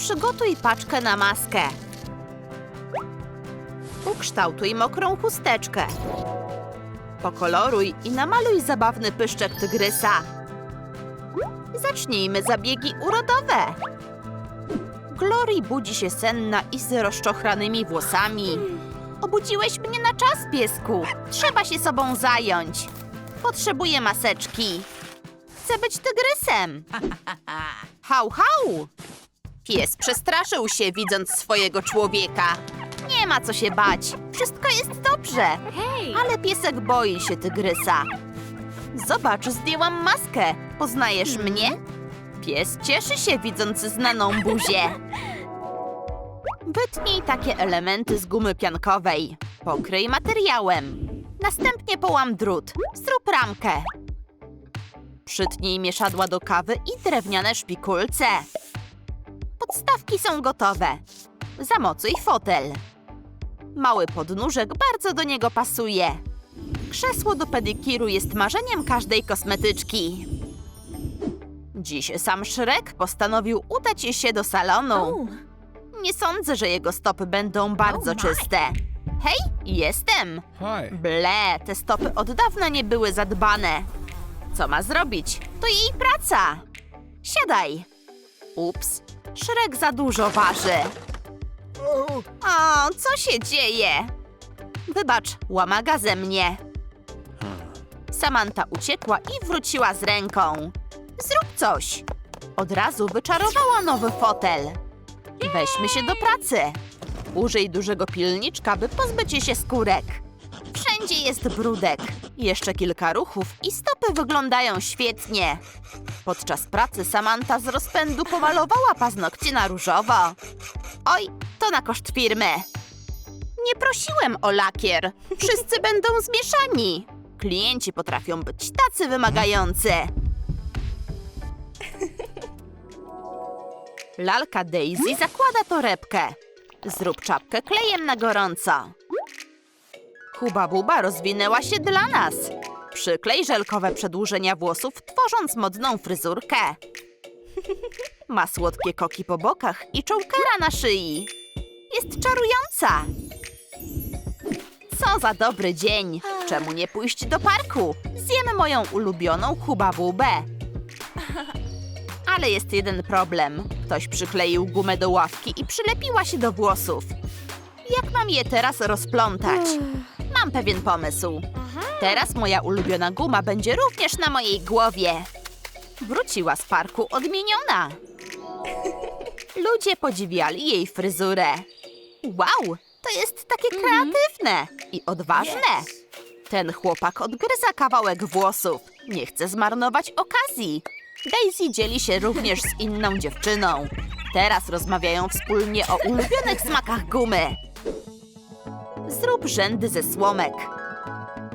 Przygotuj paczkę na maskę. Ukształtuj mokrą chusteczkę. Pokoloruj i namaluj zabawny pyszczek tygrysa. Zacznijmy zabiegi urodowe. Glory budzi się senna i z rozczochranymi włosami. Obudziłeś mnie na czas, piesku. Trzeba się sobą zająć. Potrzebuję maseczki. Chcę być tygrysem. Hał, hał! Pies przestraszył się, widząc swojego człowieka. Nie ma co się bać. Wszystko jest dobrze. Hej! Ale piesek boi się tygrysa. Zobacz, zdjęłam maskę. Poznajesz mnie? Pies cieszy się, widząc znaną buzię. Wytnij takie elementy z gumy piankowej. Pokryj materiałem. Następnie połam drut. Zrób ramkę. Przytnij mieszadła do kawy i drewniane szpikulce. Podstawki są gotowe. Zamocuj fotel. Mały podnóżek bardzo do niego pasuje. Krzesło do pedikiru jest marzeniem każdej kosmetyczki. Dziś sam Szrek postanowił udać się do salonu. Nie sądzę, że jego stopy będą bardzo czyste. Hej, jestem! Ble, te stopy od dawna nie były zadbane. Co ma zrobić? To jej praca. Siadaj. Ups, Szrek za dużo waży. O, co się dzieje? Wybacz, łamaga ze mnie. Samantha uciekła i wróciła z ręką. Zrób coś. Od razu wyczarowała nowy fotel. Weźmy się do pracy. Użyj dużego pilniczka, by pozbyć się skórek. Wszędzie jest brudek. Jeszcze kilka ruchów i stopy wyglądają świetnie. Podczas pracy Samantha z rozpędu pomalowała paznokcie na różowo. Oj, to na koszt firmy. Nie prosiłem o lakier. Wszyscy będą zmieszani. Klienci potrafią być tacy wymagający. Lalka Daisy zakłada torebkę. Zrób czapkę klejem na gorąco. Huba Buba rozwinęła się dla nas. Przyklej żelkowe przedłużenia włosów, tworząc modną fryzurkę. Ma słodkie koki po bokach i czołkera na szyi. Jest czarująca. Co za dobry dzień. Czemu nie pójść do parku? Zjem moją ulubioną Huba Bubę. Ale jest jeden problem. Ktoś przykleił gumę do ławki i przylepiła się do włosów. Jak mam je teraz rozplątać? Mam pewien pomysł. Teraz moja ulubiona guma będzie również na mojej głowie. Wróciła z parku odmieniona. Ludzie podziwiali jej fryzurę. Wow, to jest takie kreatywne i odważne. Ten chłopak odgryza kawałek włosów. Nie chce zmarnować okazji. Daisy dzieli się również z inną dziewczyną. Teraz rozmawiają wspólnie o ulubionych smakach gumy. Zrób rzędy ze słomek.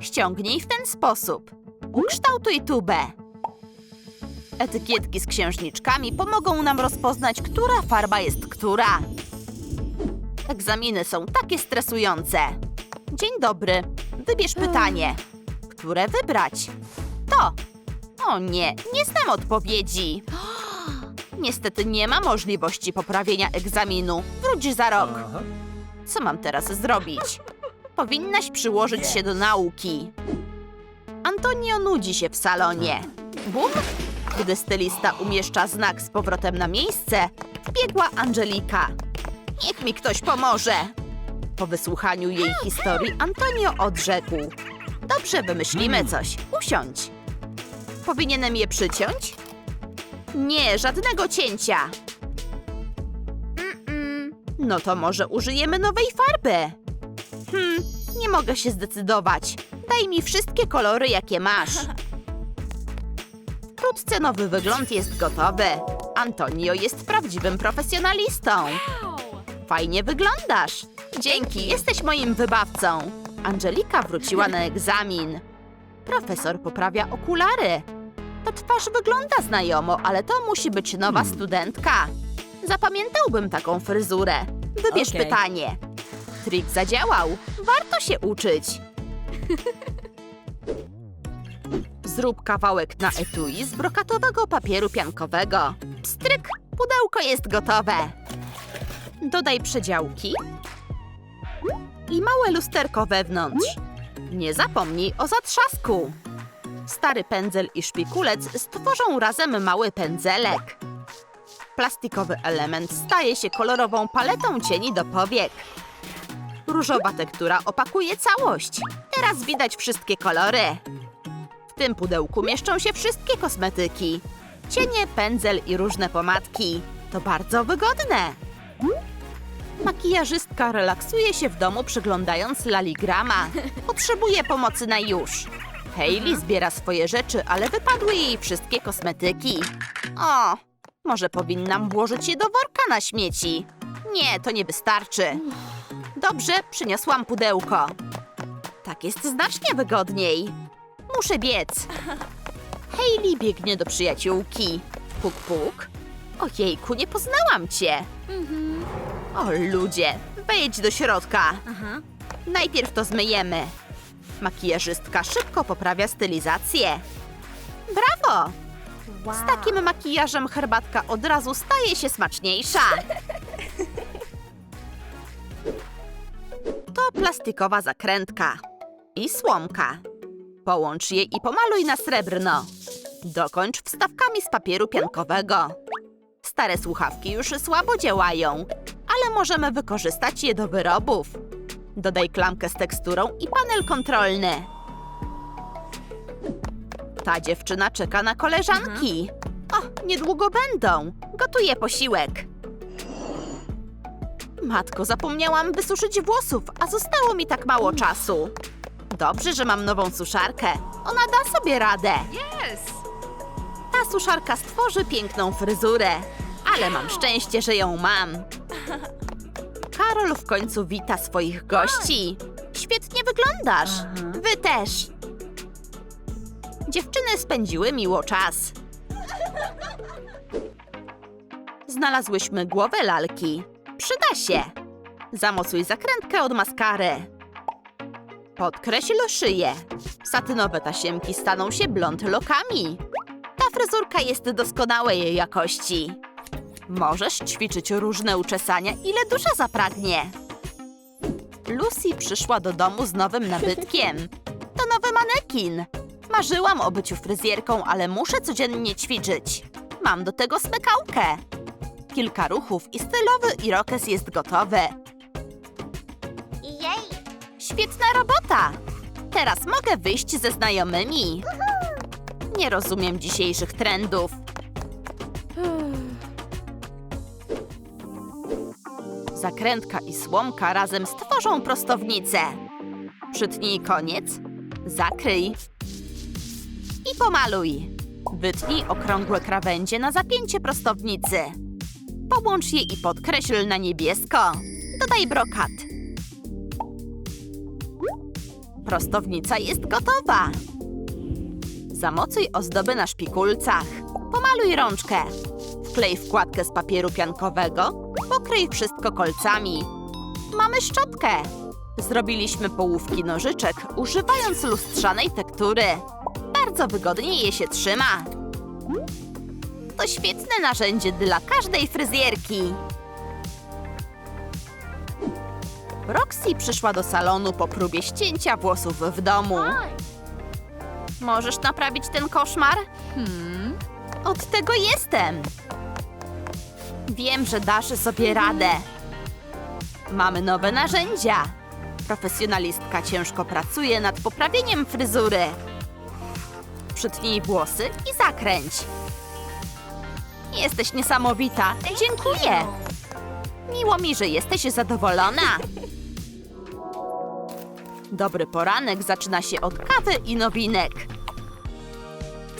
Ściągnij w ten sposób. Ukształtuj tubę. Etykietki z księżniczkami pomogą nam rozpoznać, która farba jest która. Egzaminy są takie stresujące. Dzień dobry. Wybierz pytanie. Które wybrać? To. O nie, nie znam odpowiedzi. Niestety nie ma możliwości poprawienia egzaminu. Wróć za rok. Co mam teraz zrobić? Powinnaś przyłożyć się do nauki. Antonio nudzi się w salonie. Bum! Gdy stylista umieszcza znak z powrotem na miejsce, wbiegła Angelika. Niech mi ktoś pomoże. Po wysłuchaniu jej historii Antonio odrzekł. Dobrze, wymyślimy coś. Usiądź. Powinienem je przyciąć? Nie, żadnego cięcia. No to może użyjemy nowej farby. Hmm, nie mogę się zdecydować. Daj mi wszystkie kolory, jakie masz. Wkrótce nowy wygląd jest gotowy. Antonio jest prawdziwym profesjonalistą. Fajnie wyglądasz. Dzięki, jesteś moim wybawcą. Angelika wróciła na egzamin. Profesor poprawia okulary. Ta twarz wygląda znajomo, ale to musi być nowa studentka. Zapamiętałbym taką fryzurę. Wybierz Okej. pytanie. Trik zadziałał. Warto się uczyć. Zrób kawałek na etui z brokatowego papieru piankowego. Pstryk, pudełko jest gotowe. Dodaj przedziałki i małe lusterko wewnątrz. Nie zapomnij o zatrzasku. Stary pędzel i szpikulec stworzą razem mały pędzelek. Plastikowy element staje się kolorową paletą cieni do powiek. Różowa tektura opakuje całość. Teraz widać wszystkie kolory. W tym pudełku mieszczą się wszystkie kosmetyki. Cienie, pędzel i różne pomadki. To bardzo wygodne. Makijażystka relaksuje się w domu przyglądając laligrama. Potrzebuje pomocy na już. Hailey zbiera swoje rzeczy, ale wypadły jej wszystkie kosmetyki. O, może powinnam włożyć je do worka na śmieci. Nie, to nie wystarczy. Dobrze, przyniosłam pudełko. Tak jest znacznie wygodniej. Muszę biec. Hailey biegnie do przyjaciółki. Puk, puk. Ojejku, nie poznałam cię. O ludzie, wejdź do środka. Najpierw to zmyjemy. Makijażystka szybko poprawia stylizację. Brawo! Z takim makijażem herbatka od razu staje się smaczniejsza. To plastikowa zakrętka i słomka. Połącz je i pomaluj na srebrno. Dokończ wstawkami z papieru piankowego. Stare słuchawki już słabo działają, ale możemy wykorzystać je do wyrobów. Dodaj klamkę z teksturą i panel kontrolny. Ta dziewczyna czeka na koleżanki. O, niedługo będą. Gotuję posiłek. Matko, zapomniałam wysuszyć włosów, a zostało mi tak mało czasu. Dobrze, że mam nową suszarkę. Ona da sobie radę. Ta suszarka stworzy piękną fryzurę. Ale mam szczęście, że ją mam. Karol w końcu wita swoich gości. Świetnie wyglądasz. Wy też. Dziewczyny spędziły miło czas. Znalazłyśmy głowę lalki. Przyda się. Zamocuj zakrętkę od maskary. Podkreśl szyję. Satynowe tasiemki staną się blond lokami. Ta fryzurka jest doskonałej jakości. Możesz ćwiczyć różne uczesania, ile dusza zapragnie. Lucy przyszła do domu z nowym nabytkiem. To nowy manekin. Marzyłam o byciu fryzjerką, ale muszę codziennie ćwiczyć. Mam do tego smykałkę. Kilka ruchów i stylowy irokes jest gotowy. Jej! Świetna robota! Teraz mogę wyjść ze znajomymi. Nie rozumiem dzisiejszych trendów. Zakrętka i słomka razem stworzą prostownicę. Przytnij koniec, zakryj i pomaluj. Wytnij okrągłe krawędzie na zapięcie prostownicy. Połącz je i podkreśl na niebiesko. Dodaj brokat. Prostownica jest gotowa. Zamocuj ozdoby na szpikulcach. Pomaluj rączkę. Wklej wkładkę z papieru piankowego. Pokryj wszystko kolcami. Mamy szczotkę. Zrobiliśmy połówki nożyczek, używając lustrzanej tektury. Bardzo wygodnie je się trzyma. To świetne narzędzie dla każdej fryzjerki. Roxy przyszła do salonu po próbie ścięcia włosów w domu. Możesz naprawić ten koszmar? Hmm. Od tego jestem. Wiem, że dasz sobie radę. Mamy nowe narzędzia. Profesjonalistka ciężko pracuje nad poprawieniem fryzury. Przytnij włosy i zakręć. Jesteś niesamowita. Dziękuję. Miło mi, że jesteś zadowolona. Dobry poranek zaczyna się od kawy i nowinek.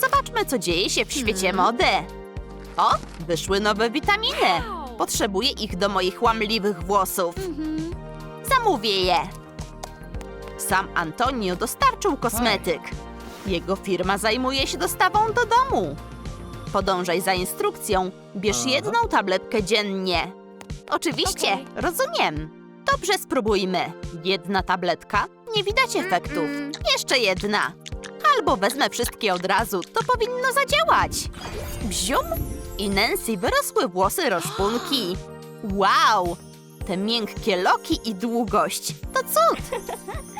Zobaczmy, co dzieje się w świecie mody. O, wyszły nowe witaminy. Potrzebuję ich do moich łamliwych włosów. Zamówię je. Sam Antonio dostarczył kosmetyk. Jego firma zajmuje się dostawą do domu. Podążaj za instrukcją. Bierz jedną tabletkę dziennie. Oczywiście, Okej. rozumiem. Dobrze, spróbujmy. Jedna tabletka, nie widać efektów. Jeszcze jedna. Albo wezmę wszystkie od razu, to powinno zadziałać. Bzium! I Nancy wyrosły włosy roszpunki. Wow! Te miękkie loki i długość. To cud!